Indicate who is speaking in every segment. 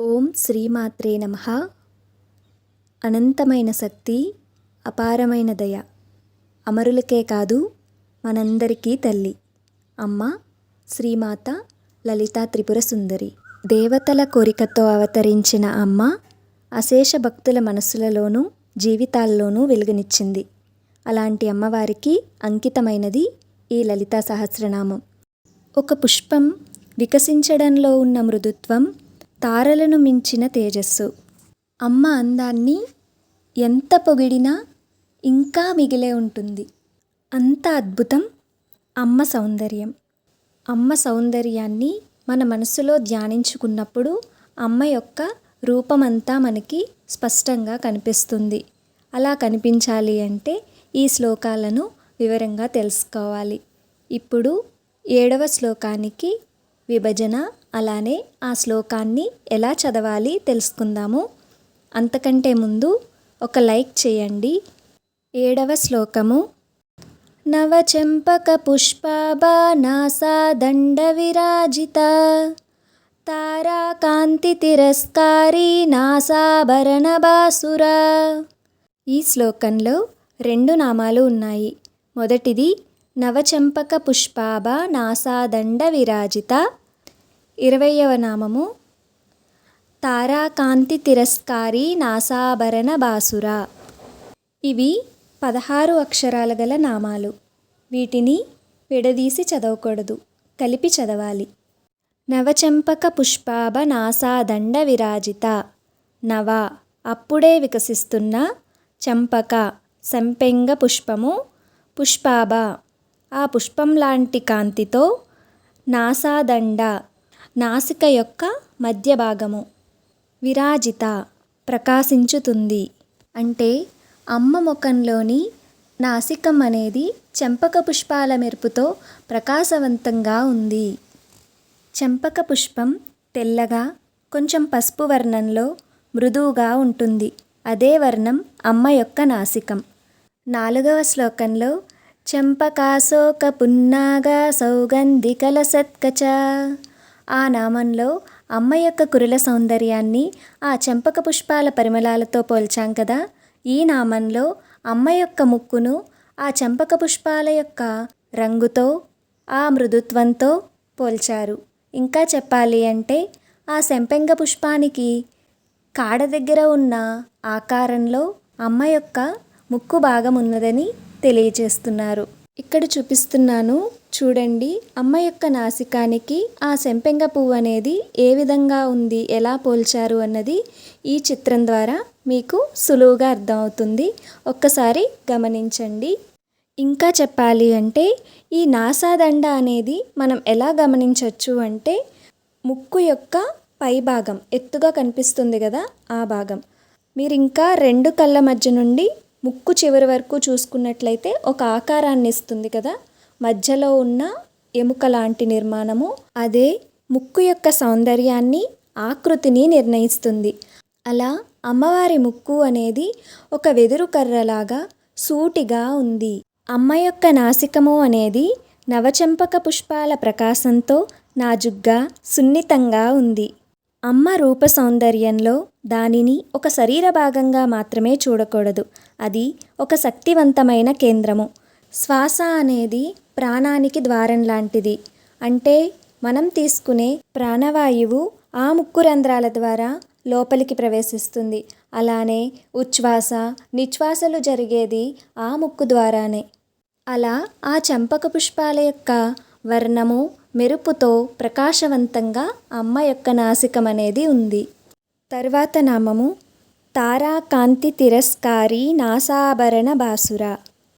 Speaker 1: ఓం శ్రీమాత్రే నమ. అనంతమైన శక్తి అపారమైన దయ అమరులకే కాదు మనందరికీ తల్లి. అమ్మ శ్రీమాత లలితా త్రిపుర సుందరి. దేవతల కోరికతో అవతరించిన అమ్మ అశేష భక్తుల మనస్సులలోనూ జీవితాల్లోనూ వెలుగునిచ్చింది. అలాంటి అమ్మవారికి అంకితమైనది ఈ లలితా సహస్రనామం. ఒక పుష్పం వికసించడంలో ఉన్న మృదుత్వం తారలను మించిన తేజస్సు. అమ్మ అందాన్ని ఎంత పొగిడినా ఇంకా మిగిలే ఉంటుంది. అంత అద్భుతం అమ్మ సౌందర్యం. అమ్మ సౌందర్యాన్ని మన మనసులో ధ్యానించుకున్నప్పుడు అమ్మ యొక్క రూపమంతా మనకి స్పష్టంగా కనిపిస్తుంది. అలా కనిపించాలి అంటే ఈ శ్లోకాలను వివరంగా తెలుసుకోవాలి. ఇప్పుడు ఏడవ శ్లోకానికి విభజన అలానే ఆ శ్లోకాన్ని ఎలా చదవాలి తెలుసుకుందాము. అంతకంటే ముందు ఒక లైక్ చేయండి. ఏడవ శ్లోకము. నవచెంపక పుష్పాభానాసా దండ విరాజిత తారాకాంతి తిరస్కారి నాసాభరణ బాసురా ఈ శ్లోకంలో రెండు నామాలు ఉన్నాయి. మొదటిది నవచంపక పుష్పాభ నాసాదండ విరాజిత ఇరవయవ నామము. తారాకాంతి తిరస్కారి నాసాభరణ బాసుర. ఇవి పదహారు అక్షరాల గల నామాలు. వీటిని విడదీసి చదవకూడదు. కలిపి చదవాలి. నవచంపక పుష్పాభ నాసాదండ విరాజిత. నవ అప్పుడే వికసిస్తున్న చంపక సంపెంగ పుష్పము. పుష్పాభ ఆ పుష్పం లాంటి కాంతితో నాసాదండ నాసిక యొక్క మధ్య భాగము విరాజిత ప్రకాశించుతుంది. అంటే అమ్మ ముఖంలోని నాసికం అనేది చెంపక పుష్పాల మెరుపుతో ప్రకాశవంతంగా ఉంది. చెంపక పుష్పం తెల్లగా కొంచెం పసుపు వర్ణంలో మృదువుగా ఉంటుంది. అదే వర్ణం అమ్మ యొక్క నాసికం. నాలుగవ శ్లోకంలో చెంపకాశోక పున్నాగ సౌగంధికల సత్కచ ఆ నామంలో అమ్మ యొక్క కురుల సౌందర్యాన్ని ఆ చెంపక పుష్పాల పరిమళాలతో పోల్చాం కదా. ఈ నామంలో అమ్మ యొక్క ముక్కును ఆ చెంపక పుష్పాల యొక్క రంగుతో ఆ మృదుత్వంతో పోల్చారు. ఇంకా చెప్పాలి అంటే ఆ సెంపెంగ పుష్పానికి కాడ దగ్గర ఉన్న ఆకారంలో అమ్మ యొక్క ముక్కు భాగం ఉన్నదని తెలియజేస్తున్నారు. ఇక్కడ చూపిస్తున్నాను చూడండి అమ్మ యొక్క నాసికానికి ఆ సెంపెంగ పువ్వు అనేది ఏ విధంగా ఉంది ఎలా పోల్చారు అన్నది ఈ చిత్రం ద్వారా మీకు సులువుగా అర్థమవుతుంది. ఒక్కసారి గమనించండి. ఇంకా చెప్పాలి అంటే ఈ నాసాదండ అనేది మనం ఎలా గమనించవచ్చు అంటే ముక్కు యొక్క పై భాగం ఎత్తుగా కనిపిస్తుంది కదా ఆ భాగం. మీరు ఇంకా రెండు కళ్ళ మధ్య నుండి ముక్కు చివరి వరకు చూసుకున్నట్లయితే ఒక ఆకారాన్ని ఇస్తుంది కదా మధ్యలో ఉన్న ఎముక లాంటి నిర్మాణము అదే ముక్కు యొక్క సౌందర్యాన్ని ఆకృతిని నిర్ణయిస్తుంది. అలా అమ్మవారి ముక్కు అనేది ఒక వెదురు కర్రలాగా సూటిగా ఉంది. అమ్మ యొక్క నాసికము అనేది నవచంపక పుష్పాల ప్రకాశంతో నాజుగ్గా సున్నితంగా ఉంది. అమ్మ రూప సౌందర్యంలో దానిని ఒక శరీర భాగంగా మాత్రమే చూడకూడదు. అది ఒక శక్తివంతమైన కేంద్రము. శ్వాస అనేది ప్రాణానికి ద్వారం లాంటిది. అంటే మనం తీసుకునే ప్రాణవాయువు ఆ ముక్కు రంధ్రాల ద్వారా లోపలికి ప్రవేశిస్తుంది. అలానే ఉచ్ఛ్వాస నిశ్వాసలు జరిగేది ఆ ముక్కు ద్వారానే. అలా ఆ చంపక పుష్పాల యొక్క వర్ణము మెరుపుతో ప్రకాశవంతంగా అమ్మ యొక్క నాసికం అనేది ఉంది. తర్వాత నామము తారాకాంతి తిరస్కారి నాసాభరణ బాసుర.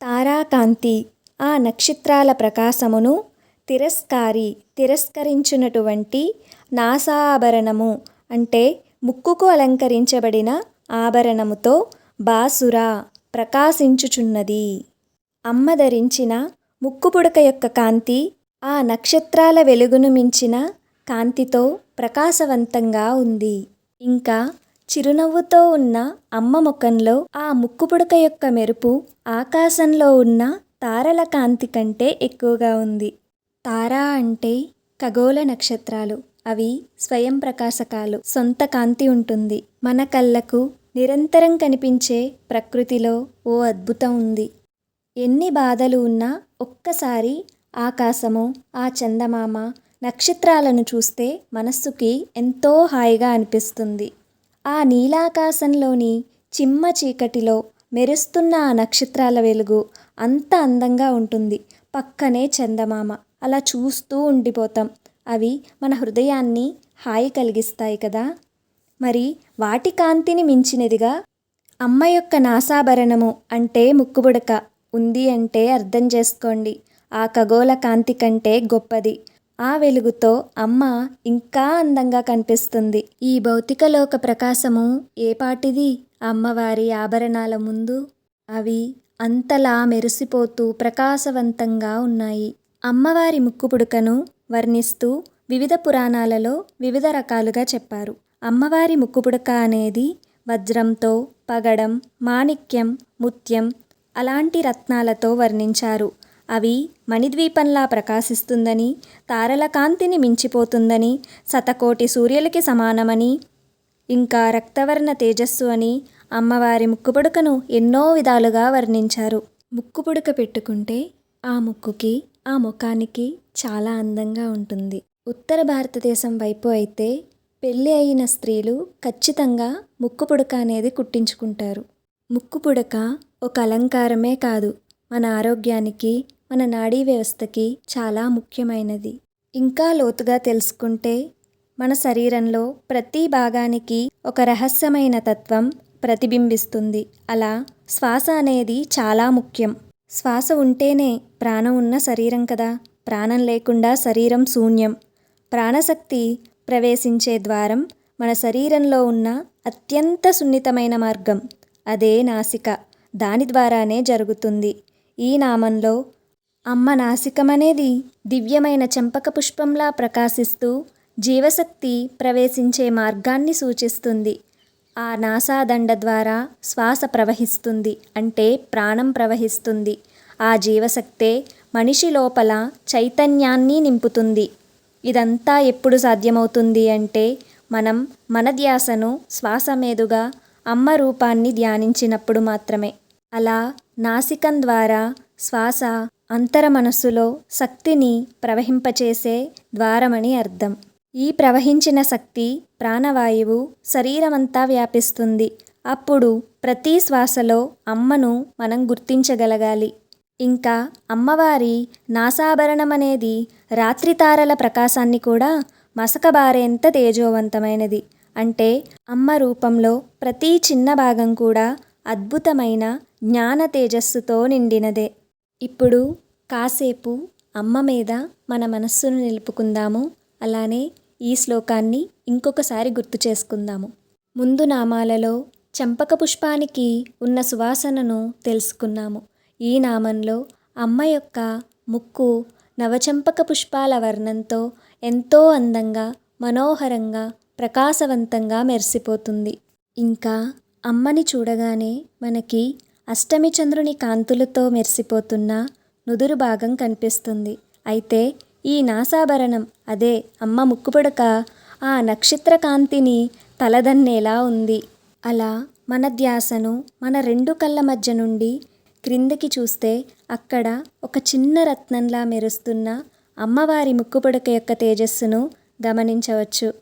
Speaker 1: తారాకాంతి ఆ నక్షత్రాల ప్రకాశమును తిరస్కారి తిరస్కరించునటువంటి నాసాభరణము అంటే ముక్కుకు అలంకరించబడిన ఆభరణముతో బాసుర ప్రకాశించుచున్నది. అమ్మ ధరించిన ముక్కు పుడక యొక్క కాంతి ఆ నక్షత్రాల వెలుగును మించిన కాంతితో ప్రకాశవంతంగా ఉంది. ఇంకా చిరునవ్వుతో ఉన్న అమ్మ ముఖంలో ఆ ముక్కు పుడక యొక్క మెరుపు ఆకాశంలో ఉన్న తారల కాంతి కంటే ఎక్కువగా ఉంది. తార అంటే ఖగోళ నక్షత్రాలు. అవి స్వయం ప్రకాశకాలు. సొంత కాంతి ఉంటుంది. మన కళ్ళకు నిరంతరం కనిపించే ప్రకృతిలో ఓ అద్భుతం ఉంది. ఎన్ని బాధలు ఉన్నా ఒక్కసారి ఆకాశము ఆ చందమామ నక్షత్రాలను చూస్తే మనస్సుకి ఎంతో హాయిగా అనిపిస్తుంది. ఆ నీలాకాశంలోని చిమ్మ చీకటిలో మెరుస్తున్న ఆ నక్షత్రాల వెలుగు అంత అందంగా ఉంటుంది. పక్కనే చందమామ. అలా చూస్తూ ఉండిపోతాం. అవి మన హృదయాన్ని హాయి కలిగిస్తాయి కదా? మరి వాటి కాంతిని మించినదిగా అమ్మ యొక్క నాసాభరణము అంటే ముక్కుబుడక ఉంది అంటే అర్థం చేసుకోండి. ఆ ఖగోళ కాంతి కంటే గొప్పది. ఆ వెలుగుతో అమ్మ ఇంకా అందంగా కనిపిస్తుంది. ఈ భౌతిక లోక ప్రకాశము ఏపాటిది అమ్మవారి ఆభరణాల ముందు అవి అంతలా మెరిసిపోతూ ప్రకాశవంతంగా ఉన్నాయి. అమ్మవారి ముక్కుపుడకను వర్ణిస్తూ వివిధ పురాణాలలో వివిధ రకాలుగా చెప్పారు. అమ్మవారి ముక్కుపుడక అనేది వజ్రంతో పగడం మాణిక్యం ముత్యం అలాంటి రత్నాలతో వర్ణించారు. అవి మణిద్వీపంలా ప్రకాశిస్తుందని తారల కాంతిని మించిపోతుందని శతకోటి సూర్యులకి సమానమని ఇంకా రక్తవర్ణ తేజస్సు అని అమ్మవారి ముక్కుపుడకను ఎన్నో విధాలుగా వర్ణించారు. ముక్కుపుడక పెట్టుకుంటే ఆ ముక్కుకి ఆ ముఖానికి చాలా అందంగా ఉంటుంది. ఉత్తర భారతదేశం వైపు అయితే పెళ్ళి అయిన స్త్రీలు ఖచ్చితంగా ముక్కుపుడక అనేది కుట్టించుకుంటారు. ముక్కుపుడక ఒక అలంకారమే కాదు మన ఆరోగ్యానికి మన నాడీ వ్యవస్థకి చాలా ముఖ్యమైనది. ఇంకా లోతుగా తెలుసుకుంటే మన శరీరంలో ప్రతి భాగానికి ఒక రహస్యమైన తత్వం ప్రతిబింబిస్తుంది. అలా శ్వాస అనేది చాలా ముఖ్యం. శ్వాస ఉంటేనే ప్రాణం ఉన్న శరీరం కదా. ప్రాణం లేకుండా శరీరం శూన్యం. ప్రాణశక్తి ప్రవేశించే ద్వారం మన శరీరంలో ఉన్న అత్యంత సున్నితమైన మార్గం. అదే నాసిక. దాని ద్వారానే జరుగుతుంది. ఈ నామంలో అమ్మ నాసికం అనేది దివ్యమైన చెంపక పుష్పంలా ప్రకాశిస్తూ జీవశక్తి ప్రవేశించే మార్గాన్ని సూచిస్తుంది. ఆ నాసాదండ ద్వారా శ్వాస ప్రవహిస్తుంది అంటే ప్రాణం ప్రవహిస్తుంది. ఆ జీవశక్తే మనిషి లోపల చైతన్యాన్ని నింపుతుంది. ఇదంతా ఎప్పుడు సాధ్యమవుతుంది అంటే మనం మన ధ్యాసను శ్వాస మీదుగా అమ్మ రూపాన్ని ధ్యానించినప్పుడు మాత్రమే. అలా నాసికం ద్వారా శ్వాస అంతర మనస్సులో శక్తిని ప్రవహింపచేసే ద్వారమని అర్థం. ఈ ప్రవహించిన శక్తి ప్రాణవాయువు శరీరమంతా వ్యాపిస్తుంది. అప్పుడు ప్రతి శ్వాసలో అమ్మను మనం గుర్తించగలగాలి. ఇంకా అమ్మవారి నాసాభరణం అనేది రాత్రి తారల ప్రకాశాన్ని కూడా మసకబారేంత తేజోవంతమైనది. అంటే అమ్మ రూపంలో ప్రతి చిన్న భాగం కూడా అద్భుతమైన జ్ఞాన తేజస్సుతో నిండినదే. ఇప్పుడు కాసేపు అమ్మ మీద మన మనస్సును నిలుపుకుందాము. అలానే ఈ శ్లోకాన్ని ఇంకొకసారి గుర్తు చేసుకుందాము. ముందు నామాలలో చంపక పుష్పానికి ఉన్న సువాసనను తెలుసుకున్నాము. ఈ నామంలో అమ్మ యొక్క ముక్కు నవచంపక పుష్పాల వర్ణంతో ఎంతో అందంగా మనోహరంగా ప్రకాశవంతంగా మెరిసిపోతుంది. ఇంకా అమ్మని చూడగానే మనకి అష్టమి చంద్రుని కాంతులతో మెరిసిపోతున్న నుదురు భాగం కనిపిస్తుంది. అయితే ఈ నాసాభరణం అదే అమ్మ ముక్కుపుడక ఆ నక్షత్ర కాంతిని తలదన్నేలా ఉంది. అలా మన ధ్యాసను మన రెండు కళ్ళ మధ్య నుండి క్రిందకి చూస్తే అక్కడ ఒక చిన్న రత్నంలా మెరుస్తున్న అమ్మవారి ముక్కుపుడక యొక్క తేజస్సును గమనించవచ్చు.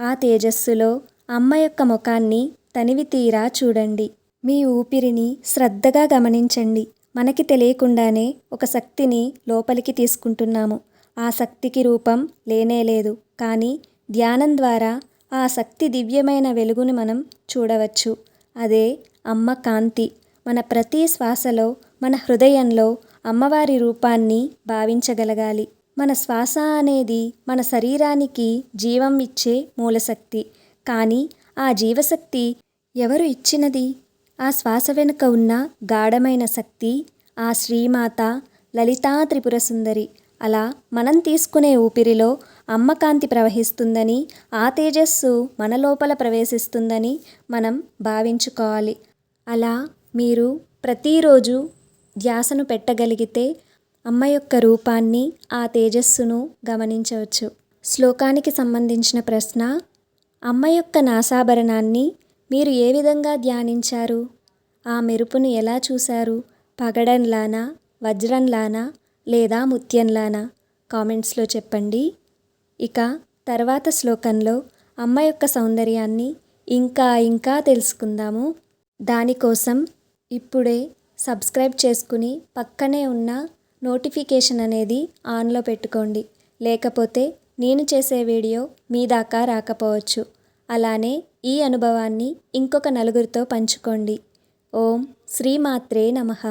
Speaker 1: ఆ తేజస్సులో అమ్మ యొక్క ముఖాన్ని తనివి తీరా చూడండి. మీ ఊపిరిని శ్రద్ధగా గమనించండి. మనకి తెలియకుండానే ఒక శక్తిని లోపలికి తీసుకుంటున్నాము. ఆ శక్తికి రూపం లేనే లేదు. కానీ ధ్యానం ద్వారా ఆ శక్తి దివ్యమైన వెలుగుని మనం చూడవచ్చు. అదే అమ్మ కాంతి. మన ప్రతి శ్వాసలో మన హృదయంలో అమ్మవారి రూపాన్ని భావించగలగాలి. మన శ్వాస అనేది మన శరీరానికి జీవం ఇచ్చే మూలశక్తి. కానీ ఆ జీవశక్తి ఎవరు ఇచ్చినది? ఆ శ్వాస వెనుక ఉన్న గాఢమైన శక్తి ఆ శ్రీమాత లలితా త్రిపుర సుందరి అలా మనం తీసుకునే ఊపిరిలో అమ్మకాంతి ప్రవహిస్తుందని ఆ తేజస్సు మన లోపల ప్రవేశిస్తుందని మనం భావించుకోవాలి. అలా మీరు ప్రతిరోజు ధ్యాసను పెట్టగలిగితే అమ్మ యొక్క రూపాన్ని ఆ తేజస్సును గమనించవచ్చు. శ్లోకానికి సంబంధించిన ప్రశ్న అమ్మ యొక్క నాసాభరణాన్ని మీరు ఏ విధంగా ధ్యానించారు? ఆ మెరుపును ఎలా చూశారు? పగడంలానా వజ్రంలానా లేదా ముత్యంలానా? కామెంట్స్లో చెప్పండి. ఇక తర్వాత శ్లోకంలో అమ్మ యొక్క సౌందర్యాన్ని ఇంకా ఇంకా తెలుసుకుందాము. దానికోసం ఇప్పుడే సబ్స్క్రైబ్ చేసుకుని పక్కనే ఉన్న నోటిఫికేషన్ అనేది ఆన్లో పెట్టుకోండి. లేకపోతే నేను చేసే వీడియో మీ దాకా రాకపోవచ్చు. అలానే ఈ అనుభవాన్ని ఇంకొక నలుగురితో పంచుకోండి. ఓం శ్రీమాత్రే నమః.